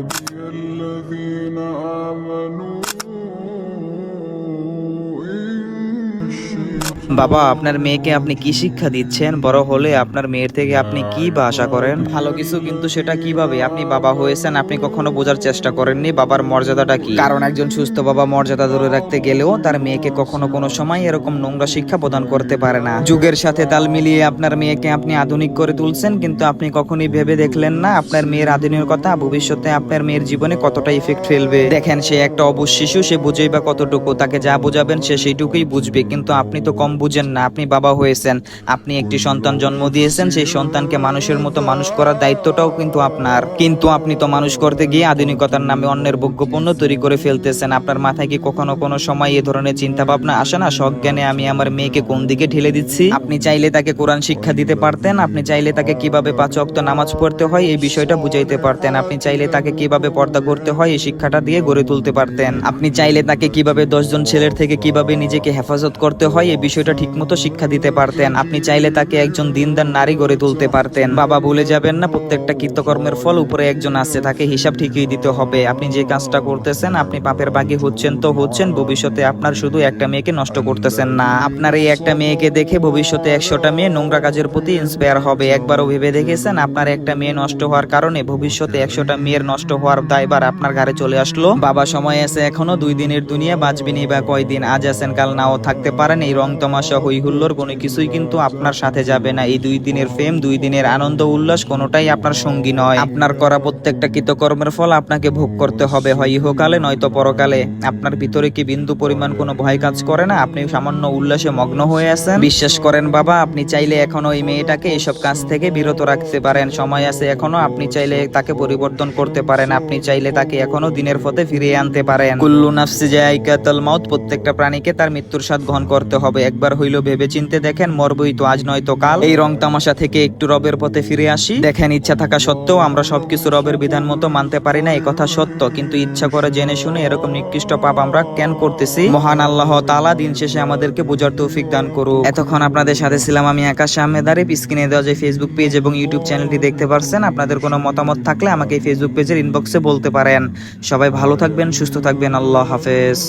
Adieu বাবা আপনার মেয়েকে আপনি কি শিক্ষা দিচ্ছেন? বড় হলে আপনার মেয়ের থেকে আপনি কি বা আশা করেন? ভালো কিছু কিন্তু সেটা কীভাবে? আপনি বাবা হয়েছেন আপনি কখনো বোঝার চেষ্টা করেননি। বাবার মর্যাদাটা কি? কারণ একজন সুস্থ বাবা মর্যাদা ধরে রাখতে গেলেও তার মেয়েকে কখনো কোনো সময় এরকম নোংরা শিক্ষা প্রদান করতে পারে না। যুগের সাথে তাল মিলিয়ে আপনার মেয়েকে আপনি আধুনিক করে তুলছেন কিন্তু আপনি কখনোই ভেবে দেখলেন না আপনার মেয়ের আধুনিকতা ভবিষ্যতে আপনার মেয়ের জীবনে কতটা ইফেক্ট ফেলবে। দেখেন সে একটা অবুঝ শিশু সে বুঝেই বা কতটুকু তাকে যা বোঝাবেন সে সেইটুকুই বুঝবে কিন্তু আপনি তো কম বুঝেন না, আপনি বাবা হয়েছেন, আপনি একটি সন্তান জন্ম দিয়েছেন, সেই সন্তানকে মানুষের মতো মানুষ করার দায়িত্বটাও কিন্তু আপনার। কিন্তু আপনি তো মানুষ করতে গিয়ে আধুনিকতার নামে অন্যের ভোগ্যপণ্য তৈরি করে ফেলতেছেন। আপনার মাথায় কি কখনো কোনো সময় এ ধরনের চিন্তা ভাবনা আসে না? সজ্ঞানে আমি আমার মেয়েকে কোন দিকে ঠেলে দিচ্ছি? আপনি চাইলে তাকে কোরআন শিক্ষা দিতে পারতেন, আপনি চাইলে তাকে কীভাবে পাঁচ অক্ত নামাজ পড়তে হয়, এই বিষয়টা বুঝাইতে পারতেন। আপনি চাইলে তাকে কীভাবে পর্দা করতে হয়, এই শিক্ষাটা দিয়ে গড়ে তুলতে পারতেন। আপনি চাইলে তাকে কীভাবে দশজন ছেলের থেকে কীভাবে নিজেকে হেফাজত করতে হয়, এই বিষয়টা ঠিকমতো শিক্ষা দিতে পারতেন। আপনি চাইলে তাকে একজন দিনদার নারী গড়ে তুলতে পারতেন। বাবা ভুলে যাবেন না, প্রত্যেকটা কৃতকর্মের ফল উপরে একজন আছে, তাকে হিসাব ঠিকই দিতে হবে। আপনি যে কাজটা করতেছেন, আপনি পাপের বাকি হচ্ছেন তো হচ্ছেন, ভবিষ্যতে আপনার শুধু একটা মেয়েকে নষ্ট করতেছেন না। আপনার এই একটা মেয়েকে দেখে ভবিষ্যতে একশোটা মেয়ে নোংরা কাজের প্রতি ইন্সপায়ার হবে। একবারও ভেবে দেখেছেন, আপনার একটা মেয়ে নষ্ট হওয়ার কারণে ভবিষ্যতে একশোটা মেয়ের নষ্ট হওয়ার দায়বার আপনার ঘাড়ে চলে আসলো? বাবা সময় আছে এখনও, দুই দিনের দুনিয়া বাঁচবিনি বা কয়দিন? আজ আছেন, কাল নাও থাকতে পারেন, এই রং তমাশা হই হুল্লোর কোনো কিছুই কিন্তু আপনার সাথে যাবে না। এই দুই দিনের ফেম দুই দিনের আনন্দ উল্লাস কোনোটাই আপনার সঙ্গী নয়। আপনার করা প্রত্যেকটা কৃতকর্মের ফল আপনাকে ভোগ করতে হবে। হয় ইহকালে, নয়তো পরকালে। আপনার ভিতরে কি বিন্দু পরিমাণ কোনো ভয় কাজ করে না? আপনি সামান্য উল্লাসে মগ্ন হয়ে আছেন? বিশ্বাস করেন, বাবা, আপনি চাইলে এখনও এই মেয়েটাকে এসব কাজ থেকে বিরত রাখতে পারেন। সময় আছে এখনও, আপনি চাইলে তাকে পরিবর্তন করতে পারেন। আপনি চাইলে তাকে এখনও দিনের পথে ফিরিয়ে আনতে পারেন। কুল্লু নাফসি জায়কাতুল মাউত প্রত্যেকটা প্রাণীকে তার মৃত্যুর স্বাদ গ্রহণ করতে হবে। একবার কতবার হইল ভেবে চিনতে দেখেন, মরবই তো আজ নয় তো কাল। এই রং তামাশা থেকে একটু রবের পথে ফিরে আসি। দেখেন, ইচ্ছা থাকা সত্ত্বেও আমরা সবকিছু রবের বিধান মতো মানতে পারি না, এই কথা সত্য। কিন্তু ইচ্ছা করে জেনে শুনে এরকম নিকৃষ্ট পাপ আমরা কেন করতেছি? মহান আল্লাহ তালা দিন শেষে আমাদেরকে বোঝার তৌফিক দান করুক। এতক্ষণ আপনাদের সাথে ছিলাম আমি আকাশ আহমেদারে আরিফ। স্ক্রিনে দেওয়া যে ফেসবুক পেজ এবং ইউটিউব চ্যানেলটি দেখতে পারছেন, আপনাদের কোনো মতামত থাকলে আমাকে ফেসবুক পেজের ইনবক্সে বলতে পারেন। সবাই ভালো থাকবেন, সুস্থ থাকবেন, আল্লাহ হাফেজ।